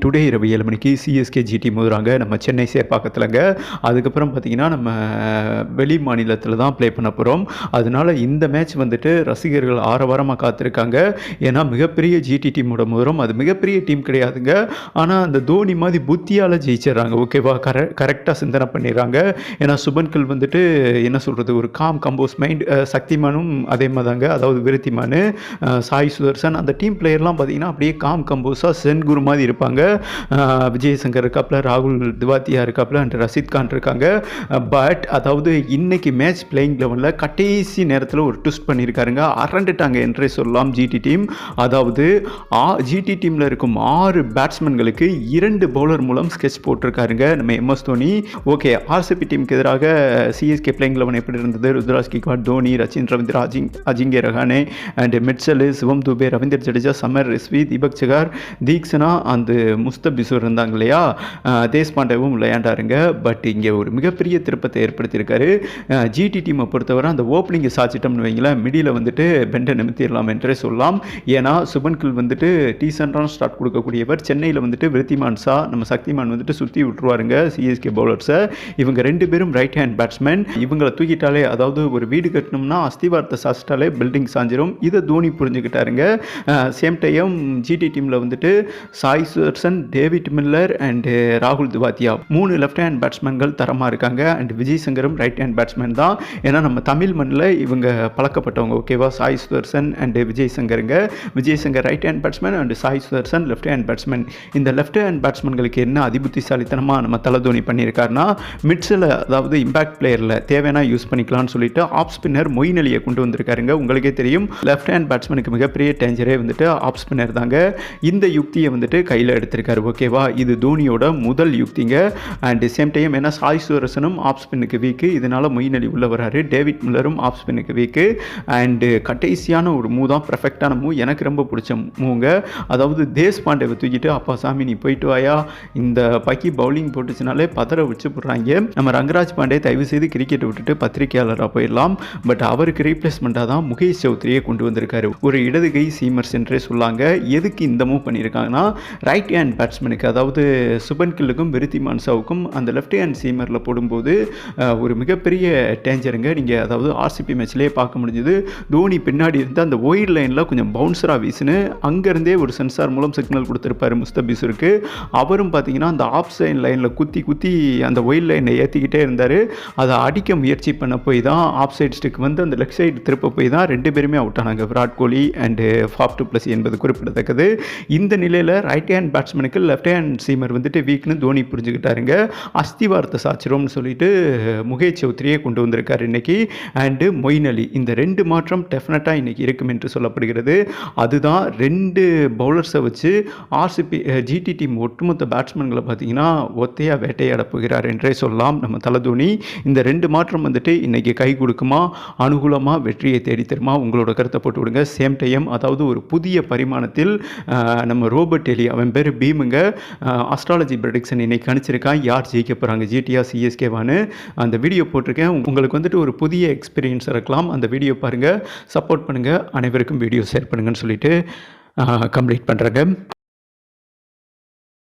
Today இரவு ஏழு மணிக்கு சிஎஸ்கே ஜிடி மோதுறாங்க. நம்ம சென்னை சேப்பாக்கத்துலங்க அதுக்கப்புறம் பார்த்தீங்கன்னா நம்ம வெளி மாநிலத்தில் தான் ப்ளே பண்ண போகிறோம் அதனால இந்த மேட்ச் வந்துட்டு ரசிகர்கள் ஆரவாரமாக காத்திருக்காங்க. ஏன்னா மிகப்பெரிய ஜிடி டீமோட மோதுறோம். அது மிகப்பெரிய டீம் கிடையாதுங்க. ஆனால் அந்த தோனி மாதிரி புத்தியால் ஜெயிச்சிடுறாங்க. ஓகேவா கர கரெக்டாக சிந்தனை பண்ணிடுறாங்க. ஏன்னா சுபன்கள் வந்துட்டு என்ன சொல்கிறது ஒரு காம் கம்போஸ் மைண்ட் சக்திமானும் அதே மாதிரி தாங்க அதாவது விருத்திமானு சாய் சுதர்சன். அந்த டீம் பிளேயர்லாம் பார்த்தீங்கன்னா அப்படியே காம் கம்போஸாக சென்குரு மாதிரி இருப்பாங்க. அஹ் விஜய் சங்கர் இருக்காப்புல ராகுல் திவாத்தியா இருக்காப்புல அண்ட் ரஷீத் கான் இருக்காங்க. பட் அதாவது இன்னைக்கு மேட்ச் பிளேயிங் லெவனில் கடைசி நேரத்தில் ஒரு ட்விஸ்ட் பண்ணியிருக்காருங்க அரண்டுட்டாங்க என்றே சொல்லலாம் ஜிடி டீம் அதாவது ஜிடி டீமில் இருக்கும் ஆறு பேட்ஸ்மேன்களுக்கு இரண்டு பவுலர் மூலம் ஸ்கெட்ச் போட்டிருக்காருங்க. நம்ம எம்எஸ் தோனி ஓகே ஆர்சிபி டீமுக்கு எதிராக சிஎஸ்கே பிளேயிங் லெவன் எப்படி இருந்தது? ருத்ராஜ் கிக்வாட் தோனி ரச்சின் ரவீந்திர அஜிங் அஜிங்கே ரஹானே அண்ட் மிட்சல் சிவம் துபே ரவீந்தர் ஜடேஜா சமர் ரிஸ்வி தீபக் சகார் தீக்ஷனா அந்த முஸ்தபிசூர் இருந்தாங்க இல்லையா தேஷ்பாண்டேவும் விளையாண்டாருங்க. பட் இங்கே ஒரு மிகப்பெரிய திருப்பத்தை ஏற்படுத்தியிருக்காரு. ஜிடி டீமை பொறுத்தவரை அந்த ஓப்பனிங்கை சாச்சிட்டோம்னு வைங்களேன் மிடியில் வந்துட்டு பெண்டை நிமித்திடலாம் என்றே சொல்லலாம். ஏன்னா சுபன்கில் வந்துட்டு டீசென்டான ஸ்டார்ட் கொடுக்கக்கூடியவர். சென்னையில் வந்துட்டு விருத்திமான் ஷா நம்ம சக்திமான் வந்துட்டு சுற்றி விட்டுருவாருங்க சிஎஸ்கே பவுலர்ஸை இவங்க ரெண்டு பேரும் ரைட் ஹேண்ட் பேட்ஸ்மேன் இவங்களை தூக்கிட்டாலே அதாவது ஒரு வீடு கட்டணும்னா அஸ்திவாரத்தை சாச்சிட்டாலே பில்டிங் சாஞ்சிரும். இதை தோனி புரிஞ்சுக்கிட்டாருங்க. சேம் டைம் ஜிடி டீமில் வந்துட்டு Sai Sudharsan David Miller and ராகுல் திவாத்தியா மூணு லெஃப்ட் ஹேண்ட் பேட்ஸ்மேன்கள் தரமாக இருக்காங்க. அண்ட் விஜய் சங்கரும் ரைட் ஹேண்ட் பேட்ஸ்மேன் தான். ஏன்னா நம்ம தமிழ் மண்ணில் இவங்க பழக்கப்பட்டவங்க ஓகேவா Sai Sudharsan and Vijay சங்கருங்க Vijay Shankar right hand batsman and Sai Sudharsan left hand batsman இந்த லெஃப்ட் ஹேண்ட் பேட்ஸ்மேன்களுக்கு என்ன அதிபுத்திசாலித்தனமாக நம்ம தலதோனி பண்ணியிருக்காருன்னா மிட்ஸில் அதாவது இம்பாக்ட் பிளேயரில் தேவையான யூஸ் பண்ணிக்கலாம்னு சொல்லிட்டு ஆப் ஸ்பின்னர் மொயின் அலியை கொண்டு வந்திருக்காருங்க. உங்களுக்கே தெரியும் லெஃப்ட் ஹேண்ட் பேட்ஸ்மேனுக்கு மிகப்பெரிய டேஞ்சரே வந்துட்டு ஆப் ஸ்பின்னர் தாங்க. இந்த யுக்தியை வந்துட்டு கையில் எடுத்து எடுத்திருக்காரு. ஓகேவா? இது தோனியோட முதல் யுக்திங்க. அண்ட் சேம் டைம் ஏன்னா சாய் சுரசனும் ஆஃப் ஸ்பின்னுக்கு வீக்கு இதனால் மொயின் அலி உள்ள வராரு. டேவிட் மில்லரும் ஆஃப் ஸ்பின்னுக்கு வீக்கு அண்டு கடைசியான ஒரு மூவ் தான். பர்ஃபெக்டான மூவ் எனக்கு ரொம்ப பிடிச்ச மூவுங்க அதாவது தேஷ் பாண்டேவை தூக்கிட்டு அப்பா சாமி நீ போயிட்டு வாயா. இந்த பக்கி பவுலிங் போட்டுச்சுனாலே பதற வச்சு போடுறாங்க. நம்ம ரங்கராஜ் பாண்டே தயவு செய்து கிரிக்கெட் விட்டுட்டு பத்திரிகையாளராக போயிடலாம். பட் அவருக்கு ரீப்ளேஸ்மெண்ட்டாக தான் முகேஷ் சௌத்ரியை கொண்டு வந்திருக்காரு. ஒரு இடதுகை சீமர்ஸ் என்றே சொல்லாங்க. எதுக்கு இந்த மூவ் பண்ணியிருக்காங்கன்னா ரைட் ஹேண்ட் பேட்ஸ்மேனுக்கு அதாவது சுபன் கில்லுக்கும் விருத்தி மான்சாவுக்கும் அந்த லெஃப்ட் ஹேண்ட் சீமரில் போடும்போது ஒரு மிகப்பெரிய டேஞ்சருங்க நீங்கள் அதாவது ஆர்சிபி மேட்ச்லேயே பார்க்க முடிஞ்சது. தோனி பின்னாடி இருந்து அந்த ஒயிட் லைனில் கொஞ்சம் பவுன்சராக வீசுன்னு அங்கேருந்தே ஒரு சென்சார் மூலம் சிக்னல் கொடுத்துருப்பாரு முஸ்தபிசருக்கு அவரும் பார்த்தீங்கன்னா அந்த ஆஃப் சைன் லைனில் குத்தி குத்தி அந்த ஒயிட் லைனை ஏற்றிக்கிட்டே இருந்தார். அதை அடிக்க முயற்சி பண்ண போய் தான் ஆஃப் சைட் ஸ்டிக் வந்து அந்த லெஃப்ட் சைடு திருப்ப போய் தான் ரெண்டு பேருமே அவுட் ஆனாங்க. Virat Kohli and Faf du Plessis என்பது குறிப்பிடத்தக்கது. இந்த நிலையில் ரைட் ஹேண்ட் பேட்ஸ்மேனுக்கு லெஃப்ட் ஹேண்ட் சீமர் வந்துட்டு வீக்னு தோனி புரிஞ்சுக்கிட்டாருங்க. அஸ்திவாரத்தை சாச்சிரம்னு சொல்லிட்டு முகேஷ் சௌத்ரியே கொண்டு வந்திருக்காரு இன்னைக்கு. அண்டு மொயின் அலி இந்த ரெண்டு மாற்றம் டெஃபினட்டாக இன்றைக்கி இருக்கும் என்று சொல்லப்படுகிறது. அதுதான் ரெண்டு பவுலர்ஸை வச்சு ஆர்சிபி ஜிடி டீம் ஒட்டுமொத்த பேட்ஸ்மேன்களை பார்த்தீங்கன்னா ஒத்தையாக வேட்டையாட போகிறார் என்றே சொல்லலாம் நம்ம தலதோனி. இந்த ரெண்டு மாற்றம் வந்துட்டு இன்னைக்கு கை கொடுக்குமா? அனுகூலமாக வெற்றியை தேடி தருமா? உங்களோட கருத்தை போட்டு விடுங்க. சேம் டைம் அதாவது ஒரு புதிய பரிமாணத்தில் நம்ம ரோபர்ட் எலி அவன் பேர் பீமுங்க அஸ்ட்ராலஜி ப்ரடிக்ஷன் இன்னைக்கு கணிச்சிருக்கான் யார் ஜெயிக்க போகிறாங்க ஜிடிஆர் சிஎஸ்கேவான்னு அந்த வீடியோ போட்டிருக்கேன். உங்களுக்கு வந்துட்டு ஒரு புதிய எக்ஸ்பீரியன்ஸ் இருக்கலாம். அந்த வீடியோ பாருங்கள் சப்போர்ட் பண்ணுங்கள் அனைவருக்கும் வீடியோ ஷேர் பண்ணுங்கன்னு சொல்லிட்டு கம்ப்ளீட் பண்ணுறேங்க